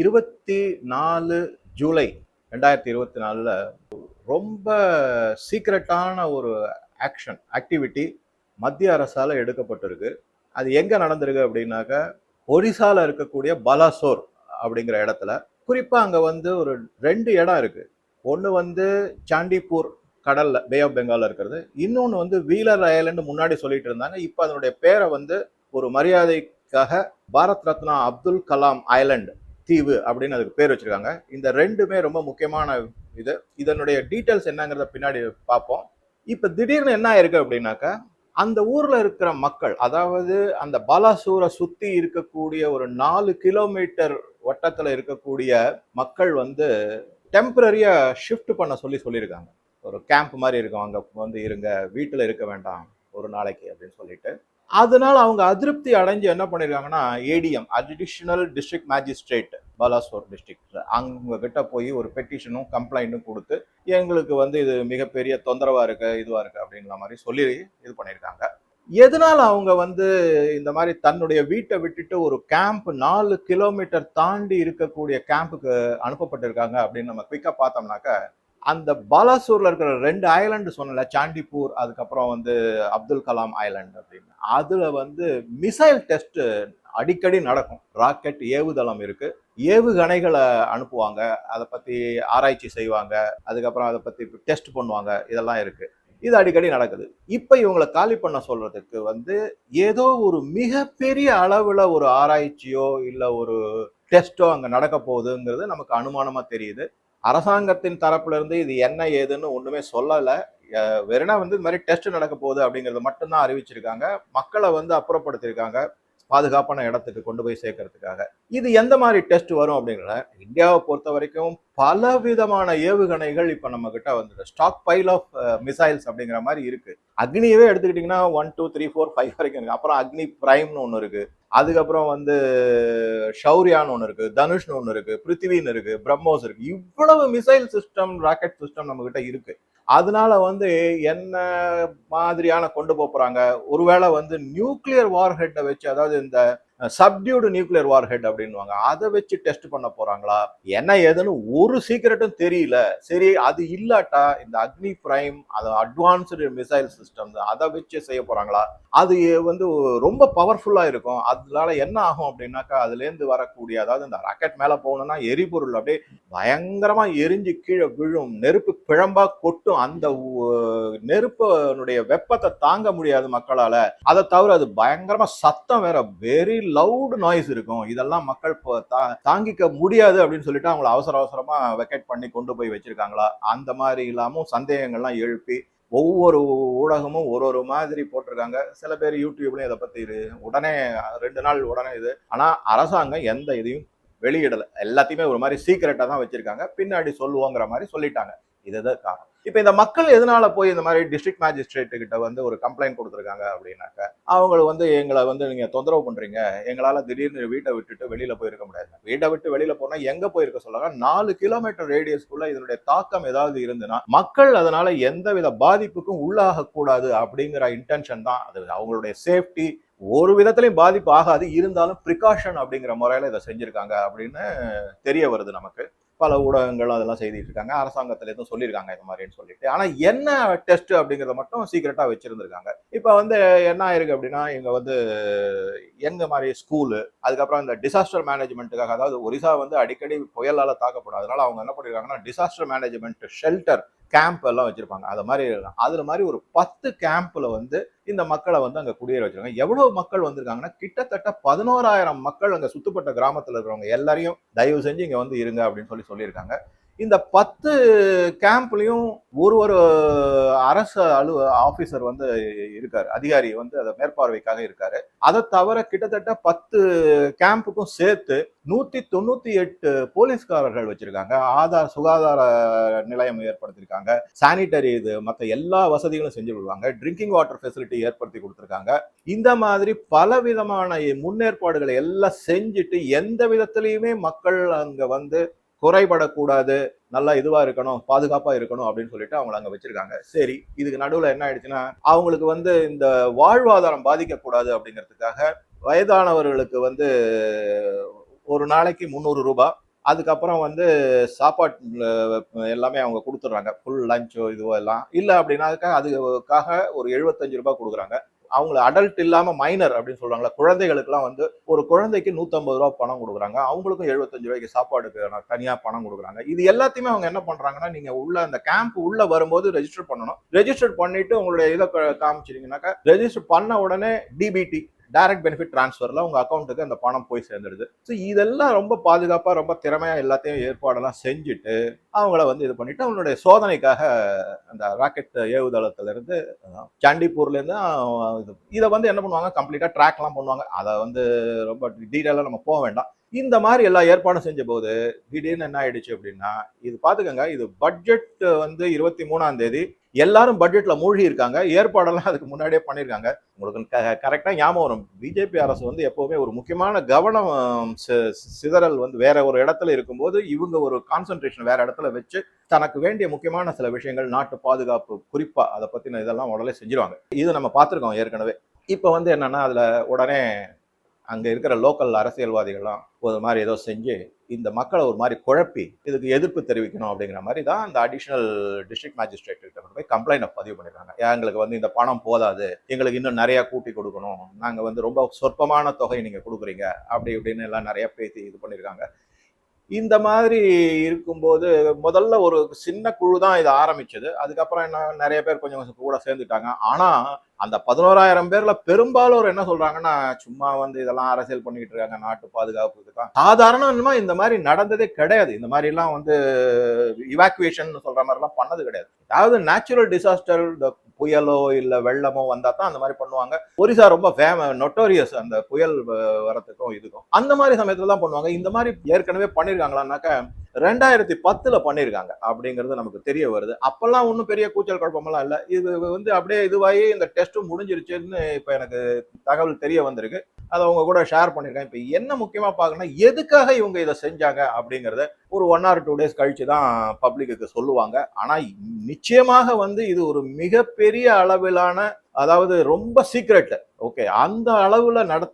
இருபத்தி நாலு ஜூலை ரெண்டாயிரத்தி இருபத்தி நாலில் ரொம்ப சீக்ரெட்டான ஒரு ஆக்ஷன் ஆக்டிவிட்டி மத்திய அரசால் எடுக்கப்பட்டிருக்கு. அது எங்கே நடந்திருக்கு அப்படின்னாக்க ஒரிசாவில் இருக்கக்கூடிய பலாசோர் அப்படிங்கிற இடத்துல. குறிப்பாக அங்கே வந்து ஒரு ரெண்டு இடம் இருக்குது ஒன்று வந்து சாண்டிப்பூர் கடலில் பே ஆஃப் பெங்காலில் இருக்கிறது. இன்னொன்று வந்து வீலர் அயலண்ட் முன்னாடி சொல்லிட்டு இருந்தாங்க. இப்போ அதனுடைய பேரை வந்து ஒரு மரியாதைக்காக பாரத் ரத்னா அப்துல் கலாம் ஐலண்ட் தீவு அப்படின்னு அதுக்கு பேர் வச்சுருக்காங்க. இந்த ரெண்டுமே ரொம்ப முக்கியமான இது. இதனுடைய டீட்டெயில்ஸ் என்னங்கிறத பின்னாடி பார்ப்போம். இப்போ திடீர்னு என்ன ஆயிருக்கு அப்படின்னாக்கா அந்த ஊரில் இருக்கிற மக்கள் அதாவது அந்த பாலாசூரை சுற்றி இருக்கக்கூடிய ஒரு நாலு கிலோமீட்டர் வட்டத்தில் இருக்கக்கூடிய மக்கள் வந்து டெம்பரரியாக ஷிஃப்ட் பண்ண சொல்லி சொல்லியிருக்காங்க. ஒரு கேம்ப் மாதிரி இருக்கும். அங்கே வந்து இருங்க வீட்டில் இருக்க வேண்டாம் ஒரு நாளைக்கு அப்படின்னு சொல்லிட்டு. அதனால அவங்க அதிருப்தி அடைஞ்சு என்ன பண்ணிருக்காங்கன்னா ADM additional district magistrate Balasore district அவங்க கிட்ட போய் ஒரு பெட்டிஷனும் கம்ப்ளைண்ட்டும் கொடுத்து எங்களுக்கு வந்து இது மிகப்பெரிய தொந்தரவா இருக்கு இதுவா இருக்கு அப்படிங்கிற மாதிரி சொல்லி இது பண்ணியிருக்காங்க எதனால அவங்க வந்து இந்த மாதிரி தன்னுடைய வீட்டை விட்டுட்டு ஒரு கேம்ப் நாலு கிலோமீட்டர் தாண்டி இருக்கக்கூடிய கேம்புக்கு அனுப்பப்பட்டிருக்காங்க அப்படின்னு நம்ம குயிக்காக பார்த்தோம்னாக்க அந்த பாலாசூரில் இருக்கிற ரெண்டு ஐலாண்டு சொன்னல சாண்டிப்பூர் அதுக்கப்புறம் வந்து அப்துல் கலாம் ஐலாண்ட் அப்படின்னு. அதில் வந்து மிசைல் டெஸ்ட் அடிக்கடி நடக்கும். ராக்கெட் ஏவுதளம் இருக்கு. ஏவுகணைகளை அனுப்புவாங்க. அதை பத்தி ஆராய்ச்சி செய்வாங்க. அதுக்கப்புறம் அதை பத்தி டெஸ்ட் பண்ணுவாங்க. இதெல்லாம் இருக்கு. இது அடிக்கடி நடக்குது. இப்போ இவங்களை காலி பண்ண சொல்றதுக்கு வந்து ஏதோ ஒரு மிகப்பெரிய அளவில் ஒரு ஆராய்ச்சியோ இல்லை ஒரு டெஸ்ட்டோ அங்கே நடக்க போகுதுங்கிறது நமக்கு அனுமானமாக தெரியுது. அரசாங்கத்தின் தரப்புலருந்து இது என்ன ஏதுன்னு ஒன்றுமே சொல்லலை. அஹ் வெறுனா வந்து இது மாதிரி டெஸ்ட் நடக்க போகுது அப்படிங்கறத மட்டும்தான் அறிவிச்சிருக்காங்க. மக்களை வந்து அப்புறப்படுத்தியிருக்காங்க பாதுகாப்பான இடத்துக்கு கொண்டு போய் சேர்க்கறதுக்காக. இது எந்த மாதிரி டெஸ்ட் வரும் அப்படிங்கிற இந்தியாவை பொறுத்த வரைக்கும் பல விதமான ஏவுகணைகள் இப்போ நம்ம கிட்ட வந்துட்டு ஸ்டாக் பைல் ஆஃப் மிசைல்ஸ் அப்படிங்கிற மாதிரி இருக்கு. அக்னியவே எடுத்துக்கிட்டிங்கன்னா one two three four five வரைக்கும் இருக்கு. அப்புறம் அக்னி பிரைம்னு ஒன்று இருக்கு. அதுக்கப்புறம் வந்து ஷௌரியான்னு ஒன்று இருக்கு தனுஷ்னு ஒன்று இருக்கு பிருத்திவின்னு இருக்கு பிரம்மோஸ் இருக்கு. இவ்வளவு மிசைல் சிஸ்டம் ராக்கெட் சிஸ்டம் நம்ம கிட்ட இருக்கு. அதனால வந்து என்ன மாதிரியான கொண்டு போகிறாங்க போறாங்க? ஒருவேளை வந்து நியூக்ளியர் வார் ஹெட்டை வச்சு அதாவது இந்த சப்டியூடு நியூக்ளியர் வார் ஹெட் அப்படின்வாங்க அதை வச்சு டெஸ்ட் பண்ண போறாங்களா? என்ன ஏதுன்னு ஒரு சீக்கிரட்டும் தெரியல. சரி அது இல்லாட்டா இந்த அக்னி பிரைம் அது அட்வான்ஸ்டு மிசைல் சிஸ்டம் அதை வச்சு செய்ய போறாங்களா? அது வந்து ரொம்ப பவர்ஃபுல்லா இருக்கும். அதனால என்ன ஆகும் அப்படின்னாக்கா அதுலேருந்து வரக்கூடிய அதாவது இந்த ராக்கெட் மேலே போகணும்னா எரிபொருள் அப்படியே பயங்கரமா எரிஞ்சு கீழே விழும் நெருப்பு பிழம்பா கொட்டும் அந்த நெருப்பனுடைய வெப்பத்தை தாங்க முடியாது மக்களால. அதை தவிர அது பயங்கரமா சத்தம் வேற வெரி லவுடு நாய்ஸ் இருக்கும். இதெல்லாம் மக்கள் இப்போ தா- தாங்கிக்க முடியாது அப்படின்னு சொல்லிட்டு அவங்கள அவசர அவசரமா வெக்கெட் பண்ணி கொண்டு போய் வச்சிருக்காங்களா? அந்த மாதிரி இல்லாமல் சந்தேகங்கள்லாம் எழுப்பி ஒவ்வொரு ஊடகமும் ஒரு ஒரு மாதிரி போட்டிருக்காங்க. சில பேர் யூடியூப்லயும் இதை பத்தி இது உடனே ரெண்டு நாள் உடனே இது. ஆனா அரசாங்கம் எந்த இதையும் வெளியிடல. எல்லாத்தையுமே ஒரு மாதிரி சீக்கிரட்டா தான் வச்சிருக்காங்க. பின்னாடி சொல்லுவோங்கிற மாதிரி சொல்லிட்டாங்க. இதுதான் காரணம். இப்ப இந்த மக்கள் எதனால போய் இந்த மாதிரி டிஸ்ட்ரிக்ட் மேஜிஸ்ட்ரேட்டு கிட்ட வந்து ஒரு கம்ப்ளைண்ட் கொடுத்துருக்காங்க அப்படின்னாக்க அவங்களுக்கு வந்து எங்களை வந்து நீங்க தொந்தரவு பண்றீங்க. எங்களால திடீர்னு வீட்டை விட்டுட்டு வெளியில போயிருக்க முடியாது. வீட்டை விட்டு வெளியில போனா எங்க போயிருக்க சொல்லுங்க? நாலு கிலோமீட்டர் ரேடியஸ்க்குள்ள இதனுடைய தாக்கம் ஏதாவது இருந்துன்னா மக்கள் அதனால எந்தவித பாதிப்புக்கும் உள்ளாக கூடாது அப்படிங்கிற இன்டென்ஷன் தான். அது அவங்களுடைய சேஃப்டி ஒரு விதத்திலையும் பாதிப்பு ஆகாது. இருந்தாலும் ப்ரிகாஷன் அப்படிங்கிற முறையில இதை செஞ்சிருக்காங்க அப்படின்னு தெரிய வருது நமக்கு. பல ஊடகங்கள் அதெல்லாம் செய்துட்டு இருக்காங்க அரசாங்கத்துல எதுவும் சொல்லியிருக்காங்க இது மாதிரின்னு சொல்லிட்டு. ஆனால் என்ன டெஸ்ட் அப்படிங்கிறத மட்டும் சீக்கிரட்டாக வச்சுருந்துருக்காங்க. இப்போ வந்து என்ன ஆயிருக்கு அப்படின்னா இங்கே வந்து எங்க மாதிரி ஸ்கூலு அதுக்கப்புறம் இந்த டிசாஸ்டர் மேனேஜ்மெண்ட்டுக்காக அதாவது ஒரிசா வந்து அடிக்கடி புயலால் தாக்கப்படும். அதனால அவங்க என்ன பண்ணிருக்காங்கன்னா டிசாஸ்டர் மேனேஜ்மெண்ட் ஷெல்டர் கேம்ப் எல்லாம் வச்சிருப்பாங்க. அது மாதிரி அதில் மாதிரி ஒரு பத்து கேம்ப்ல வந்து இந்த மக்களை வந்து அங்கே குடியேற வச்சிருக்காங்க. எவ்வளவு மக்கள் வந்திருக்காங்கன்னா கிட்டத்தட்ட பதினோராயிரம் மக்கள் அங்கே சுத்துப்பட்ட கிராமத்தில் இருக்கிறவங்க எல்லாரையும் தயவு செஞ்சு இங்கே வந்து இருங்க அப்படின்னு சொல்லி சொல்லியிருக்காங்க. இந்த பத்து கேம்ப்லையும் ஒரு ஒரு அரசு அலு ஆபீசர் வந்து இருக்காரு. அதிகாரி வந்து அதை மேற்பார்வைக்காக இருக்காரு. அதை தவிர கிட்டத்தட்ட பத்து கேம்புக்கும் சேர்த்து நூத்தி தொண்ணூத்தி எட்டு போலீஸ்காரர்கள் வச்சிருக்காங்க. ஆதார் சுகாதார நிலையம் ஏற்படுத்தியிருக்காங்க சானிட்டரி இது மற்ற எல்லா வசதிகளும் செஞ்சு விடுவாங்க ட்ரிங்கிங் வாட்டர் ஃபெசிலிட்டி ஏற்படுத்தி கொடுத்துருக்காங்க. இந்த மாதிரி பல விதமான முன்னேற்பாடுகளை எல்லாம் செஞ்சுட்டு எந்த விதத்திலையுமே மக்கள் அங்க வந்து குறைபடக்கூடாது நல்லா இதுவா இருக்கணும் பாதுகாப்பா இருக்கணும் அப்படின்னு சொல்லிட்டு அவங்கள அங்க வச்சிருக்காங்க. சரி இதுக்கு நடுவில் என்ன ஆயிடுச்சுன்னா அவங்களுக்கு வந்து இந்த வாழ்வாதாரம் பாதிக்கக்கூடாது அப்படிங்கிறதுக்காக வயதானவர்களுக்கு வந்து ஒரு நாளைக்கு முந்நூறு ரூபாய் அதுக்கப்புறம் வந்து சாப்பாட்டு எல்லாமே அவங்க கொடுத்துட்றாங்க. ஃபுல் லஞ்சோ இதுவோ எல்லாம். இல்லை அப்படின்னாக்கா அதுக்காக ஒரு எழுபத்தஞ்சு ரூபாய் கொடுக்குறாங்க. அவங்கள அடல்ட் இல்லாம மைனர் அப்படின்னு சொல்றாங்களா குழந்தைகளுக்குலாம் வந்து ஒரு குழந்தைக்கு நூத்தம்பது ரூபா பணம் கொடுக்குறாங்க. அவங்களுக்கும் எழுபத்தஞ்சு ரூபாய்க்கு சாப்பாடுக்கு தனியா பணம் கொடுக்குறாங்க. இது எல்லாத்தையுமே அவங்க என்ன பண்றாங்கன்னா நீங்க உள்ள அந்த கேம்ப் உள்ள வரும்போது ரெஜிஸ்டர் பண்ணணும். ரெஜிஸ்டர் பண்ணிட்டு உங்களுடைய இதை க- ரெஜிஸ்டர் பண்ண உடனே டிபிடி டைரக்ட் பெனிஃபிட் டிரான்ஸ்ஃபரில் உங்கள் அக்கௌண்ட்டுக்கு அந்த பணம் போய் சேர்ந்துடுது. ஸோ இதெல்லாம் ரொம்ப பாதுகாப்பாக ரொம்ப திறமையாக எல்லாத்தையும் ஏற்பாடெல்லாம் செஞ்சுட்டு அவங்கள வந்து இது பண்ணிட்டு அவங்களுடைய சோதனைக்காக அந்த ராக்கெட் ஏவுதளத்துல இருந்து இது இதை வந்து என்ன பண்ணுவாங்க? கம்ப்ளீட்டாக ட்ராக்லாம் பண்ணுவாங்க. அதை வந்து ரொம்ப டீட்டெயிலாக நம்ம போக வேண்டாம். இந்த மாதிரி எல்லா ஏற்பாடும் செஞ்ச போது திடீர்னு என்ன ஆயிடுச்சு அப்படின்னா இது பாத்துக்கங்க இது பட்ஜெட் வந்து இருபத்தி மூணாம் தேதி எல்லாரும் பட்ஜெட்ல மூழ்கி இருக்காங்க ஏற்பாடெல்லாம் அதுக்கு முன்னாடியே பண்ணியிருக்காங்க உங்களுக்கு கரெக்டாக ஞாபகம் வரும். பிஜேபி அரசு வந்து எப்போவுமே ஒரு முக்கியமான கவனம் சிதறல் வந்து வேற ஒரு இடத்துல இருக்கும்போது இவங்க ஒரு கான்சென்ட்ரேஷன் வேற இடத்துல வச்சு தனக்கு வேண்டிய முக்கியமான சில விஷயங்கள் நாட்டு பாதுகாப்பு குறிப்பா அதை பத்தின இதெல்லாம் உடனே செஞ்சிருவாங்க. இது நம்ம பார்த்துருக்கோம் ஏற்கனவே. இப்போ வந்து என்னன்னா அதுல உடனே அங்கே இருக்கிற லோக்கல் அரசியல்வாதிகள்லாம் ஒரு மாதிரி ஏதோ செஞ்சு இந்த மக்களை ஒரு மாதிரி குழப்பி இதுக்கு எதிர்ப்பு தெரிவிக்கணும் அப்படிங்கிற மாதிரி தான் அந்த அடிஷனல் டிஸ்ட்ரிக்ட் மேஜிஸ்ட்ரேட் கிட்ட போய் கம்ப்ளைண்ட் பதிவு பண்ணிருக்காங்க எங்களுக்கு வந்து இந்த பணம் போதாது எங்களுக்கு இன்னும் நிறைய கூட்டி கொடுக்கணும் நாங்கள் வந்து ரொம்ப சொற்பமான தொகை நீங்கள் கொடுக்குறீங்க அப்படி இப்படின்னு எல்லாம் நிறைய பேசி இது பண்ணியிருக்காங்க. இந்த மாதிரி இருக்கும்போது முதல்ல ஒரு சின்ன குழு தான் இது ஆரம்பிச்சது. அதுக்கப்புறம் என்ன நிறைய பேர் கொஞ்சம் கொஞ்சம் கூட சேர்ந்துட்டாங்க. ஆனால் அந்த பதினோராயிரம் பேர்ல பெரும்பாலோர் என்ன சொல்றாங்கன்னா சும்மா வந்து இதெல்லாம் அரசியல் பண்ணிட்டு இருக்காங்க நாட்டு பாதுகாப்பு சாதாரணமா இந்த மாதிரி நடந்ததே கிடையாது. இந்த மாதிரி எல்லாம் வந்து இவாக்குவேஷன் சொல்ற மாதிரி எல்லாம் பண்ணது கிடையாது. அதாவது நேச்சுரல் டிசாஸ்டர் இந்த புயலோ இல்ல வெள்ளமோ வந்தா தான் அந்த மாதிரி பண்ணுவாங்க. ஒரிசா ரொம்ப ஃபேம நொட்டோரியஸ் அந்த புயல் வ- வரத்துக்கும் இதுக்கும். அந்த மாதிரி சமயத்துல தான் பண்ணுவாங்க. இந்த மாதிரி ஏற்கனவே பண்ணிருக்காங்களான்னாக்க ரெண்டாயிரத்தி பத்துல பண்ணியிருக்காங்க அப்படிங்கிறது நமக்கு தெரிய வருது. அப்பெல்லாம் ஒன்றும் பெரிய கூச்சல் குழப்பமெல்லாம் இல்லை. இது வந்து அப்படியே இதுவாகி இந்த டெஸ்ட்டும் முடிஞ்சிருச்சுன்னு இப்போ எனக்கு தகவல் தெரிய வந்திருக்கு. அதை அவங்க கூட ஷேர் பண்ணியிருக்கேன் இப்போ என்ன முக்கியமாக பார்க்கணும்னா எதுக்காக இவங்க இதை செஞ்சாங்க அப்படிங்கிறத ஒரு ஒன் ஆர் டூ டேஸ் கழிச்சு தான் பப்ளிக்கு சொல்லுவாங்க. ஆனால் நிச்சயமாக வந்து இது ஒரு மிகப்பெரிய அளவிலான அதாவது ரொம்ப சீக்ரெட் ஓகே அந்த அளவில் நட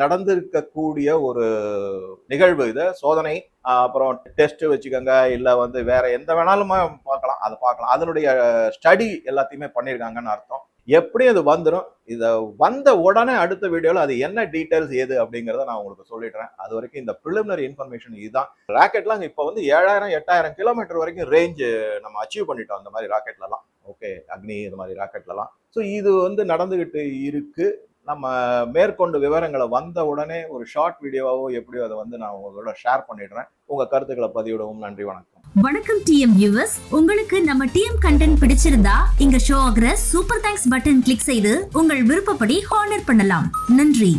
நடந்திருக்கக்கூடிய ஒரு நிகழ்வு இது. சோதனை அப்புறம் டெஸ்ட் வச்சுக்கோங்க இல்லை வந்து வேற எந்த வேணாலுமே பார்க்கலாம் அதை பார்க்கலாம். அதனுடைய ஸ்டடி எல்லாத்தையுமே பண்ணியிருக்காங்கன்னு அர்த்தம். எப்படி அது வந்துடும் இதை வந்த உடனே அடுத்த வீடியோவில் அது என்ன டீட்டெயில்ஸ் எது அப்படிங்கிறத நான் உங்களுக்கு சொல்லிடுறேன். அது வரைக்கும் இந்த ப்ரிலிமினரி இன்ஃபர்மேஷன் இதுதான். ராக்கெட்லாம் இப்போ வந்து ஏழாயிரம் எட்டாயிரம் கிலோமீட்டர் வரைக்கும் ரேஞ்ச் நம்ம அச்சீவ் பண்ணிட்டோம் அந்த மாதிரி ராக்கெட்லலாம். ஓகே அக்னி இது மாதிரி ராக்கெட்லலாம். ஸோ இது வந்து நடந்துகிட்டு இருக்கு. நம்ம மேற்கொண்டு விவரங்களை வந்த உடனே ஒரு ஷார்ட் வீடியோவாவோ எப்படியோ அதை வந்து நான் உங்களோட ஷேர் பண்ணிடுறேன். உங்க கருத்துக்களை பதிவிடவும். நன்றி வணக்கம். வணக்கம் டிஎம் வியூவர்ஸ் உங்களுக்கு நம்ம டிஎம் கண்டென்ட் பிடிச்சிருந்தா இங்க ஷோ ஆகிற சூப்பர் தேங்க்ஸ் பட்டன் கிளிக் செய்து உங்கள் விருப்பப்படி ஹானர் பண்ணலாம். நன்றி.